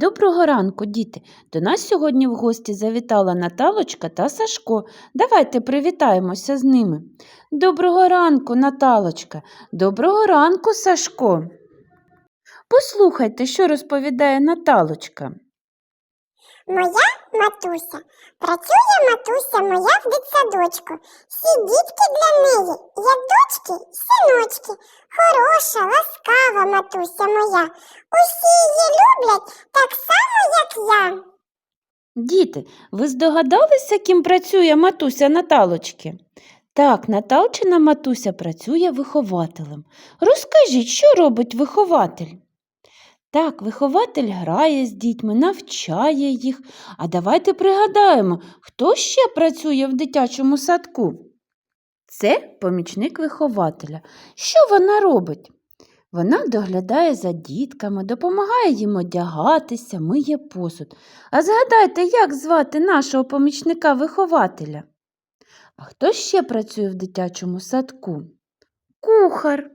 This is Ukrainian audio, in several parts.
Доброго ранку, діти! До нас сьогодні в гості завітала Наталочка та Сашко. Давайте привітаємося з ними. Доброго ранку, Наталочка. Доброго ранку, Сашко. Послухайте, що розповідає Наталочка. Моя матуся. Працює матуся моя в дитсадочку. Всі дітки для неї, як дочки синочки. Хороша, ласкава матуся моя. Усі її люблять так само, як я. Діти, ви здогадалися, ким працює матуся Наталочки? Так, Наталчина матуся працює вихователем. Розкажіть, що робить вихователь? Так, вихователь грає з дітьми, навчає їх. А давайте пригадаємо, хто ще працює в дитячому садку? Це помічник вихователя. Що вона робить? Вона доглядає за дітками, допомагає їм одягатися, миє посуд. А згадайте, як звати нашого помічника-вихователя? А хто ще працює в дитячому садку? Кухар.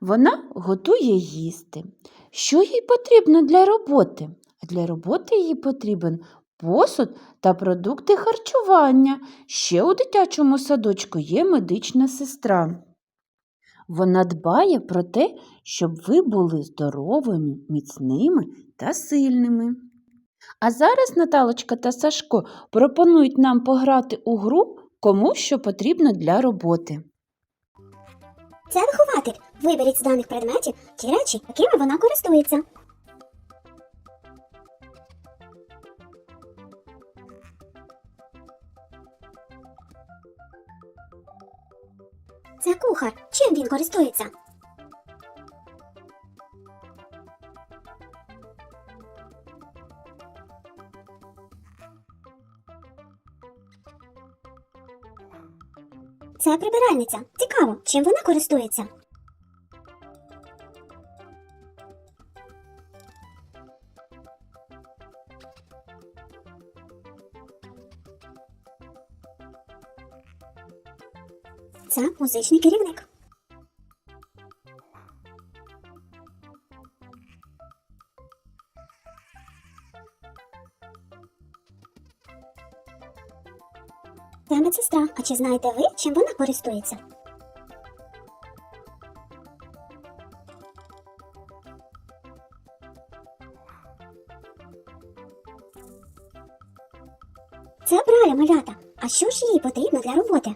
Вона готує їсти. Що їй потрібно для роботи? А Для роботи їй потрібен посуд та продукти харчування. Ще у дитячому садочку є медична сестра. Вона дбає про те, щоб ви були здоровими, міцними та сильними. А зараз Наталочка та Сашко пропонують нам пограти у гру кому що потрібно для роботи. Це вихователь. Виберіть з даних предметів ті речі, якими вона користується. Це кухар. Чим він користується? Це прибиральниця. Цікаво, чим вона користується. Це музичний керівник. Це медсестра. А чи знаєте ви, чим вона користується? Це браля малята. А що ж їй потрібно для роботи?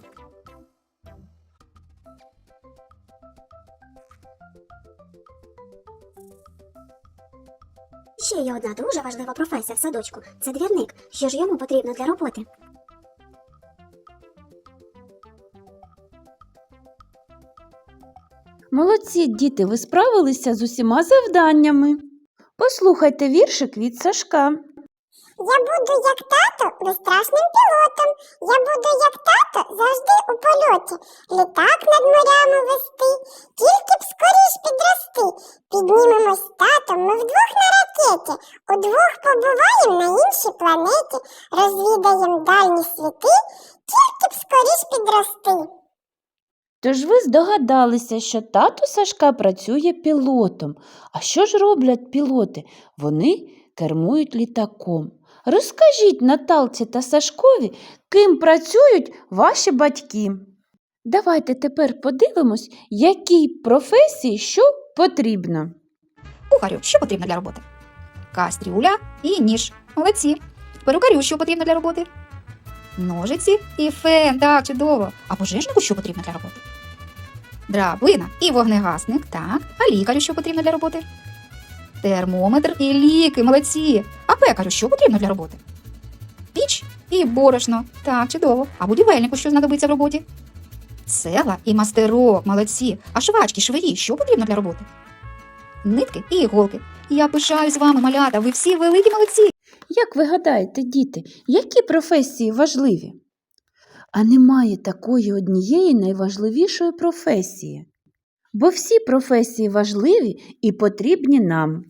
Ще є одна дуже важлива професія в садочку це двірник. Що ж йому потрібно для роботи? Молодці, діти, ви справилися з усіма завданнями. Послухайте віршик від Сашка. Я буду як тато безстрашним пілотом. Я буду як тато завжди у польоті. Літак над морями вести, планеті. Розвідаємо дальні світи, тільки б скоріш підрости. Тож ви здогадалися, що тато Сашка працює пілотом. А що ж роблять пілоти? Вони кермують літаком. Розкажіть Наталці та Сашкові, ким працюють ваші батьки. Давайте тепер подивимось, якій професії що потрібно. Кухарю, що потрібно для роботи? Кастрюля і ніж. Молодці. Перукарю, що потрібно для роботи? Ножиці і фен, так, чудово. А пожежнику що потрібно для роботи? Драбина і вогнегасник, так. А лікарю що потрібно для роботи? Термометр і ліки, молодці. А пекарю що потрібно для роботи? Піч і борошно, так, чудово. А будівельнику що знадобиться в роботі? Цегла і мастерок, молодці. А швачки, швеї, що потрібно для роботи? Нитки і іголки. Я пишаюсь з вами, малята, ви всі великі молодці. Як ви гадаєте, діти, які професії важливі? А немає такої однієї найважливішої професії. Бо всі професії важливі і потрібні нам.